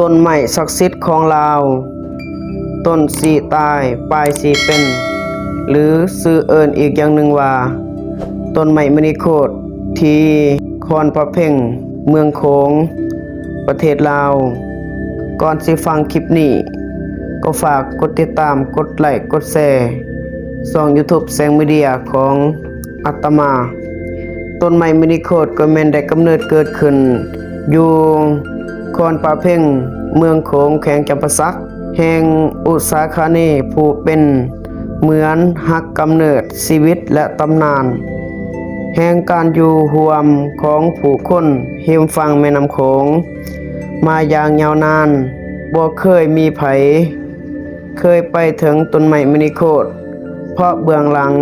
ต้นไม้ศักดิ์สิทธิ์ของลาว ต้นสีตายปลายสีเป็น หรือซื้อเอิญอีกอย่างหนึ่งว่า ต้นไม้มณีโคตรที่คอนประเพ่ง เมืองโขงประเทศลาว ก่อนสิฟังคลิปนี้ ก็ฝากกดติดตามกดไลค์กดแชร์ส่อง YouTube แสงมีเดียของอัตมา ต้นไม้มินิโคดก็แม่นได้กำเนิดเกิดขึ้นอยู่ คอนป่าเพ่ง เมืองโขงแขวงจำปาสัก แห่งอุตสาคาเนผู้เป็นเหมือนหักกำเนิดชีวิตและตำนาน แห่งการอยู่ห่วมของผู้คนเฮมฟังแม่น้ำโขง มาอย่างยาวนานบ่เคยมีไผ เคยไปถึงต้นไม้มินิโคดเพราะเบื้องหลัง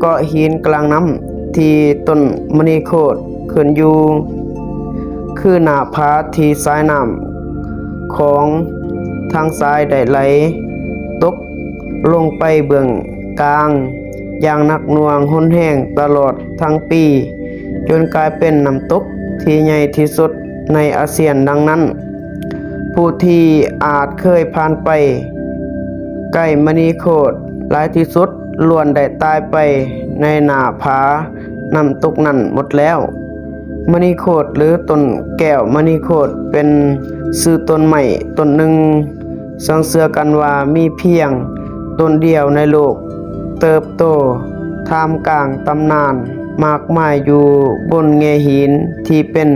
เกาะหินกลางน้ำที่ต้นมณีโคดขึ้นอยู่ คือหน้าผาที่สายน้ำของทางซ้ายได้ไหล ตกลงไปเบื้องกลาง อย่างหนักหน่วงหุนแห้งตลอดทั้งปี จนกลายเป็นน้ำตกที่ใหญ่ที่สุดในอาเซียนดังนั้น ผู้ที่อาจเคยผ่านไป ใกล้มณีโคดหลายที่สุดล้วนได้ตายไปในหน้าผาน้ำตกนั่นหมดแล้ว มณีโคดหรือต้นแก้วมณีโคดเป็นซื้อต้นใหม่ต้นหนึ่งสังเสือกันว่ามีเพียงต้นเดียวในโลก เติบโตท่ามกลางตำนาน มากมายอยู่บนเงหินที่เป็น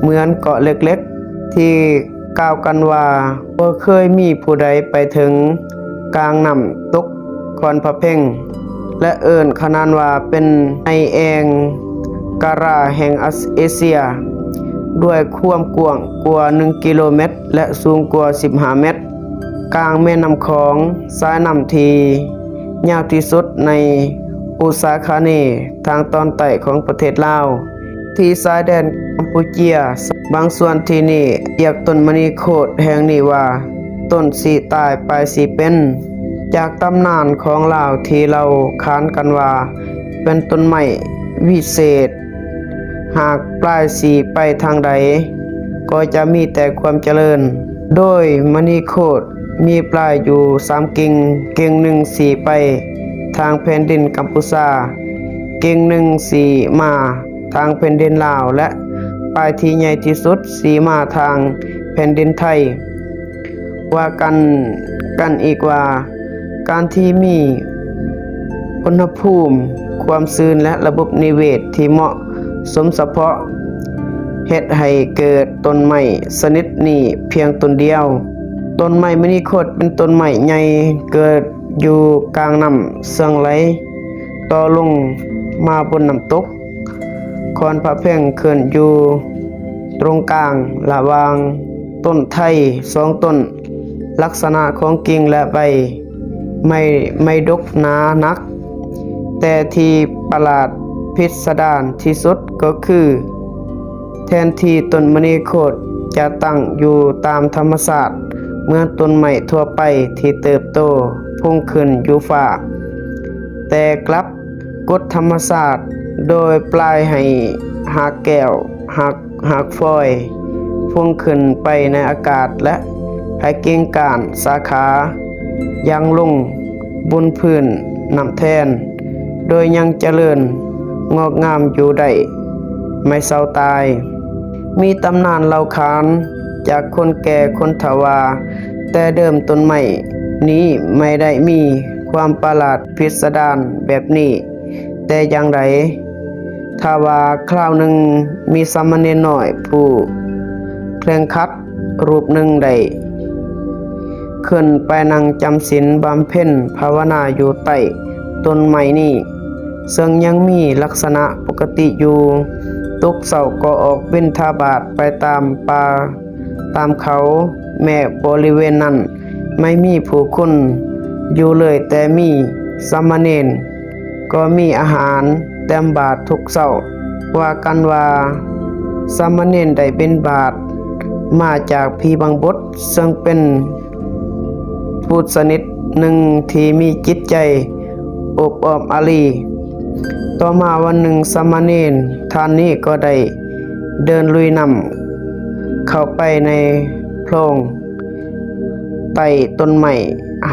เหมือนเกาะเล็กๆ ที่กล่าวกันว่าบ่เคยมีผู้ใดไปถึงกลางน้ำตกคอนพระเพ่ง และเอิ้นขนานว่าเป็นไอแอง การาแห่งเอเชีย ด้วยความกว้างกว่า 1 กิโลเมตร และสูงกว่า 15 เมตร กลางแม่น้ำของสายน้ำทียาวที่สุดในอุษาคาเนทางตอนใต้ของประเทศลาว ที่สายแดนกัมพูเจีย บางส่วนที่นี่เรียกต้นมณีโคดแห่งนี้ว่า ต้นสีตายปลายสีเป็น จากตำนานของลาวที่เราค้านกันว่า เป็นต้นไม้วิเศษ หากปลายสีไปทางใด ก็จะมีแต่ความเจริญ โดยมณีโคดมีปลายอยู่สามกิ่งกิ่งหนึ่งสีไป ทางแผ่นดินกัมพูชากิ่งหนึ่งสีมาทางแผ่นดินลาวและปลายที่ใหญ่ที่สุดสีมาทางแผ่นดินไทย ว่ากันกันอีกว่า การที่มีอุณหภูมิ ความชื้นและระบบนิเวศที่เหมาะ สมเฉพาะเฮ็ดให้เกิดต้นไม้ชนิดนี้เพียงต้นเดียว ต้นไม้มณีโคตรเป็นต้นไม้ใหญ่เกิดอยู่กลางน้ำเสื่องไหล ต่อลงมาบนน้ำตกคอนพระเพ่งขึ้นอยู่ตรงกลางระหว่างต้นไทรสองต้น ลักษณะของกิ่งและใบ ไม่ไม่ดกหนานัก แต่ที่ประหลาด พิสดารที่สุดก็คือ แทนที่ต้นมณีโคตรจะตั้งอยู่ตามธรรมศาสตร์เมื่อต้นไม้ทั่วไปที่เติบโตพุ่งขึ้นอยู่ฟ้าแต่กลับกฎธรรมศาสตร์โดยปลายให้หักแก้วหักหักฟอย พุ่งขึ้นไปในอากาศและให้กิ่งกานสาขายังลงบนพื้นนำแทน โดยยังเจริญ งอกงามอยู่ได้ไม่เศร้าตาย มีตำนานเล่าขานจากคนแก่คนถาวา แต่เดิมต้นไม้นี้ไม่ได้มีความประหลาดพิสดารแบบนี้ แต่อย่างไรถ้าว่าคราวหนึ่งมีสามเณรน้อยผู้เคร่งคัดรูปหนึ่งได้ขึ้นไปนั่งจำศีลบำเพ็ญภาวนาอยู่ใต้ต้นไม้นี้ ซึ่งยังมีลักษณะปกติอยู่ตุกเสาก็ออกบินทาบาทไปตามป่าตามเขาแม่บริเวณนั้น ไม่มีผู้คนอยู่เลยแต่มีสามเณรก็มีอาหารเต็มบาททุกเสาว่ากันว่าสามเณรได้เป็นบาท มาจากพีบางบดซึ่งเป็นผู้สนิทหนึ่งที่มีจิตใจอบอ้อมอารี ต่อมาวันหนึ่งสามเณรท่านนี้ก็ได้เดินลุยนำเข้าไปในโพรงไต่ต้นใหม่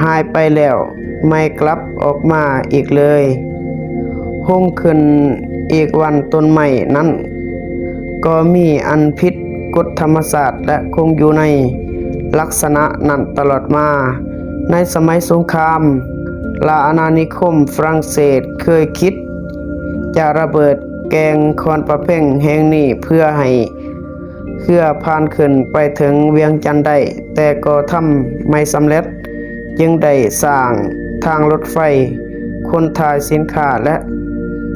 หายไปแล้ว ไม่กลับออกมาอีกเลยห้งขึ้นอีกวันต้นใหม่นั้น ก็มีอันพิษกฎธรรมศาสตร์และคงอยู่ในลักษณะนั้นตลอดมา ในสมัยสงครามลาอาณานิคมฝรั่งเศสเคยคิด จะระเบิดแกงคอนประเพ่งแห่งนี้เพื่อให้เครือผ่านขึ้นไปถึงเวียงจันได้ แต่ก็ทำไม่สำเร็จ จึงได้สร้างทางรถไฟ คนถ่ายสินค้าและ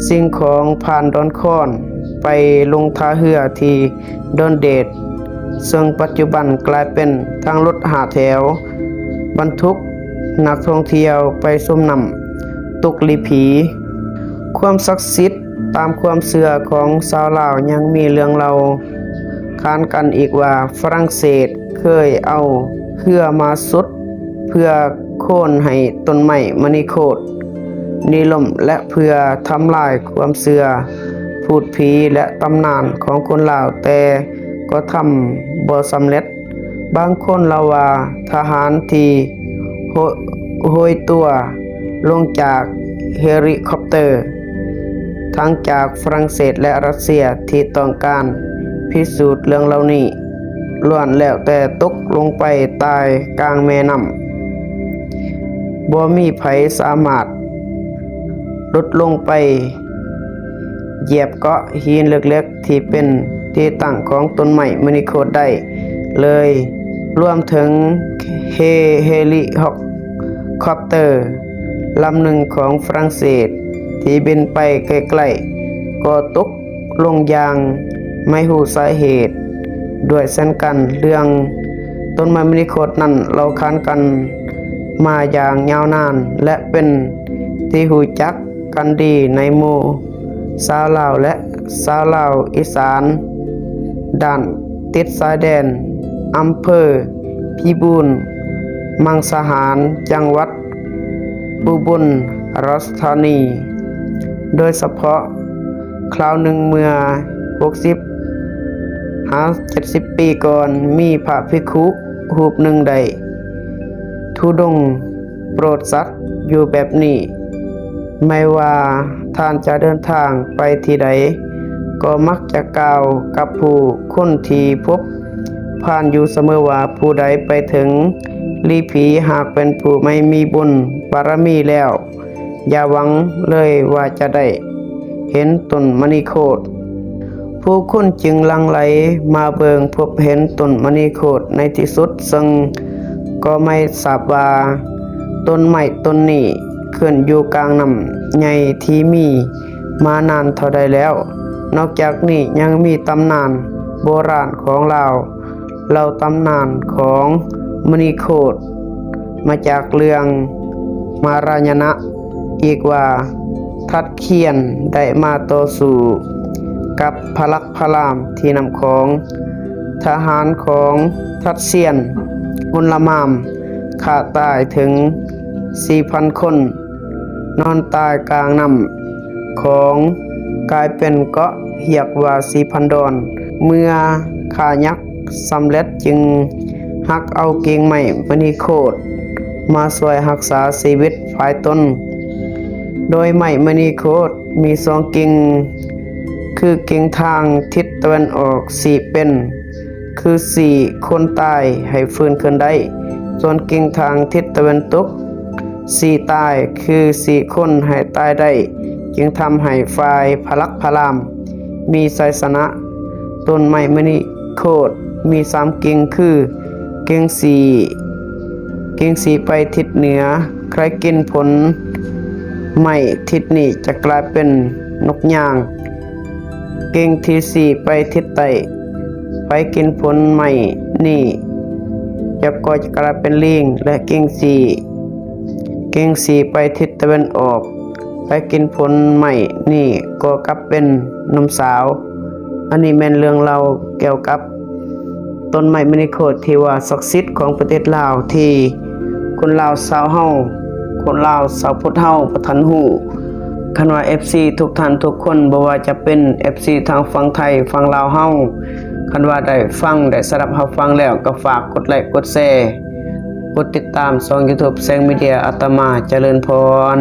สิ่งของผ่านดอนคอน ไปลงท่าเรือที่ดอนเดดซึ่งปัจจุบันกลายเป็นทางรถหาแถว บรรทุกนักท่องเที่ยวไปส้มนำตุกลีผี ความศักดิ์สิทธิ์ตามความเสื่อของชาวลาวยังมีเรื่องเราค้านกันอีกว่าฝรั่งเศสเคยเอาเครือมาสุด เพื่อโค่นให้ต้นไม้มณีโคดนิลมและเพื่อทำลายความเสื่อพูดผีและตำนานของคนลาวแต่ก็ทำบ่สำเร็จ บางคนลาว่าทหารทีโหโหยตัวลงจากเฮลิคอปเตอร์ ทั้งจากฝรั่งเศสและรัสเซียที่ต้องการพิสูจน์เรื่องเหล่านี้ล้วนแล้วแต่ตกลงไปตายกลางแม่น้ำบ่มีไผสามารถลดลงไป เหยียบเกาะหินเล็กๆ ที่เป็นที่ตั้งของต้นไม้มณีโคดได้ เลยรวมถึงเฮเฮลิคอปเตอร์ลำหนึ่งของฝรั่งเศส ที่บินไปไกลๆก็ตกลงยางไม่หูสาเหตุ ด้วยเช่นกันเรื่องต้นไม้มณีโคดนั้นเราค้านกันมาอย่างยาวนานและเป็นที่หูจักกันดีในหมู่ชาวลาวและชาวลาวอีสานด้านติดสายแดนอำเภอพิบูลมังสหารจังหวัดอุบุลราชธานี โดยเฉพาะคราวหนึ่งเมื่อ60หา70 ปีก่อนมีพระภิกขุรูปหนึ่งใดทุดงโปรดสัตว์อยู่แบบนี้ ไม่ว่าท่านจะเดินทางไปที่ใด ก็มักจะกล่าวกับผู้คนที่พบ ผ่านอยู่เสมอว่าผู้ใดไปถึงลีผีหากเป็นผู้ไม่มีบุญบารมีแล้ว อย่าหวังเลยว่าจะได้ เห็นต้นมณีโคดผู้คนจึงลังไหลมาเบิงพบเห็นต้นมณีโคดในที่สุด ซึ่งก็ไม่ทราบว่าต้นไม้ต้นนี้ขึ้นอยู่กลางน้ำใหญ่ที่มีมานานเท่าใดแล้ว นอกจากนี้ยังมีตำนานโบราณของเราเล่าตำนานของมณีโคดมาจากเรื่องมารายณะ อีกว่าทัดเขียนได้มาต่อสู้กับพลักพลามที่นำของทหารของทัดเซียนมุลละมามขาตายถึง 4,000 คน นอนตายกลางน้ำของกลายเป็นเกาะเหียกว่า 4,000 ดอน เมื่อขายักษ์สำเร็จจึงหักเอาเกิ่งไม้มณีโคดมาช่วยรักษาชีวิตภายตน โดยไม้มณีโคดมีสองกิ่ง คือกิ่งทางทิศตะวันออกสี่เป็น คือสี่คนตายให้ฟื้นขึ้นได้ ส่วนกิ่งทางทิศตะวันตกสี่ตายคือสี่คนให้ตายได้ จึงทำให้ฝ่ายพลักพลาม มีไสยสนะต้นไม้มณีโคดมีสามกิ่งคือกิ่งสี่กิ่งสีไปทิศเหนือ ใครกินผล ไม้ทิศนี้จะกลายเป็นนกย่าง เก่งที่สี่ไปทิศใต้ไปกินผลไม้นี่จะก็จะกลายเป็นลิงและเก่งสี่เก่งสี่ไปทิศตะวันออก ไปกินผลไม้นี่ก็กลับเป็นหนมสาว อันนี้แม่นเรื่องเราเกี่ยวกับต้นไม้มณีโคดที่ว่าศักดิ์สิทธิ์ของประเทศลาวที่คนลาวชาวเฮา คนลาวสาวพุทธเฮาประทันหูคันว่า FC ทุกท่านทุกคนบ่ว่าจะเป็น FC ทางฝั่งไทยฝั่งลาวเฮาคันว่าได้ฟังได้สรับรับฟังแล้วก็ฝากกดไลค์กดแชร์กดติดตามช่อง YouTube แสงมีเดียอาตมาเจริญพร